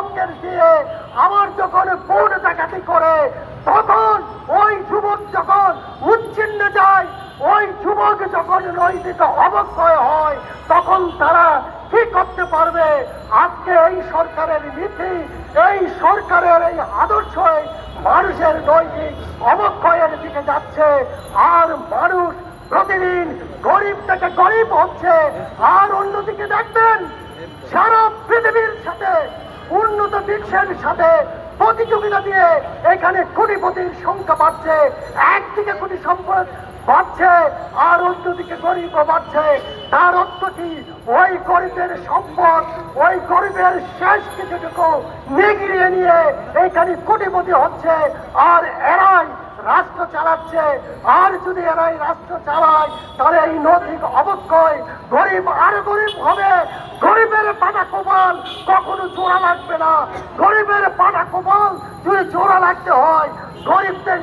যুবককে দিয়ে আবার যখন ভোট ডাকাতি করে, তখন ওই যুবক যখন উচ্ছিন্ন যায়, ওই যুবক যখন নৈতিক অবক্ষয় হয়, তখন তারা কি করতে পারবে? আজকে এই সরকারের নীতি, এই সরকারের এই আদর্শ মানুষের নৈতিক অবক্ষয়ের দিকে যাচ্ছে। আর মানুষ প্রতিদিন গরিব থেকে গরিব হচ্ছে। আর অন্যদিকে দেখবেন, সারা পৃথিবীর সাথে উন্নত বিশ্বের সাথে প্রতিযোগিতা দিয়ে এখানে কোটিপতির সংখ্যা বাড়ছে, একদিকে কোটি সম্পদ বাড়ছে, আর অন্যদিকে গরিব বাড়ছে। তার অর্থ কি? ওই গরিবের সম্পদ, ওই গরিবের শেষ কিছুটুকু নিগিয়ে নিয়ে এখানে কোটিপতি হচ্ছে, আর এরাই রাষ্ট্র চালাচ্ছে। আর যদি এরাই রাষ্ট্র চালায়, তাহলে এই নৈতিক অবক্ষয় গরিব আর গরিব হবে পাটা কোমল কখনো জোড়া লাগবে না। গরিবের পাটা কোমল যদি জোড়া লাগতে হয় গরিবদের